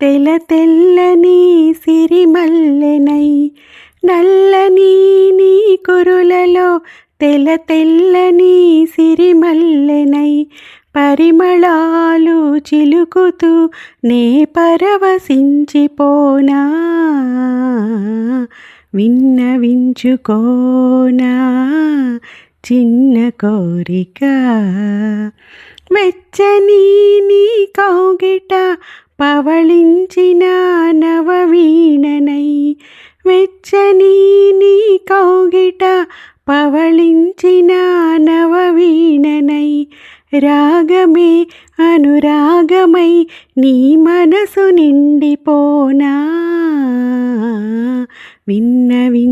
తెల తెల్లని సిరిమల్లెనై నల్లని నీ కురులలో తెల తెల్లని సిరిమల్లెనై పరిమళాలు చిలుకుతూ నే పరవశించిపోనా? విన్నవించుకోనా చిన్న కోరిక. వెచ్చని నీ కౌగిట పవళించిన నవవీణనై వెచ్చని నీ కౌగిట పవళించిన నవవీణనై రాగమే అనురాగమై నీ మనసు నిండిపోనా? విన్నవించుకోనా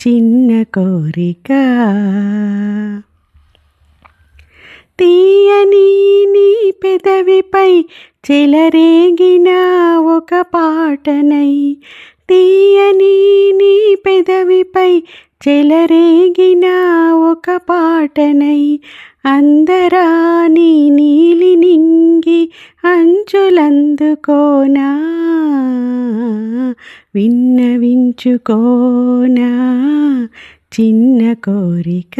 చిన్న కోరిక? తీయని నీ పెదవిపై చెలరేగిన ఒక పాటనై తీయని నీ పెదవిపై చెలరేగిన ఒక పాటనై అందరాని నీలి నింగి అంచులందుకోనా విన్నవించుకోనా చిన్న కోరిక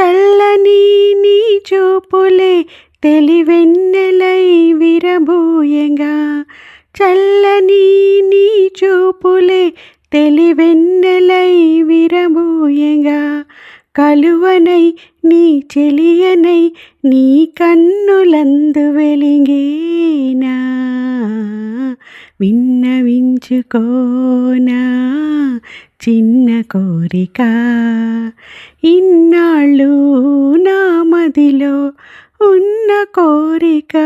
చల్లని నీ చూపులే తెలివెన్నెలై విరబూయగా. చల్లని నీ చూపులే తెలివెన్నెలై విరబూయగా. కలువనై నీ చెలియనై నీ కన్నులందు వెలిగేనా. విన్నవించుకోనా. చిన్న కోరిక. ఇన్నాళ్ళు నా మదిలో ఉన్న కోరిక.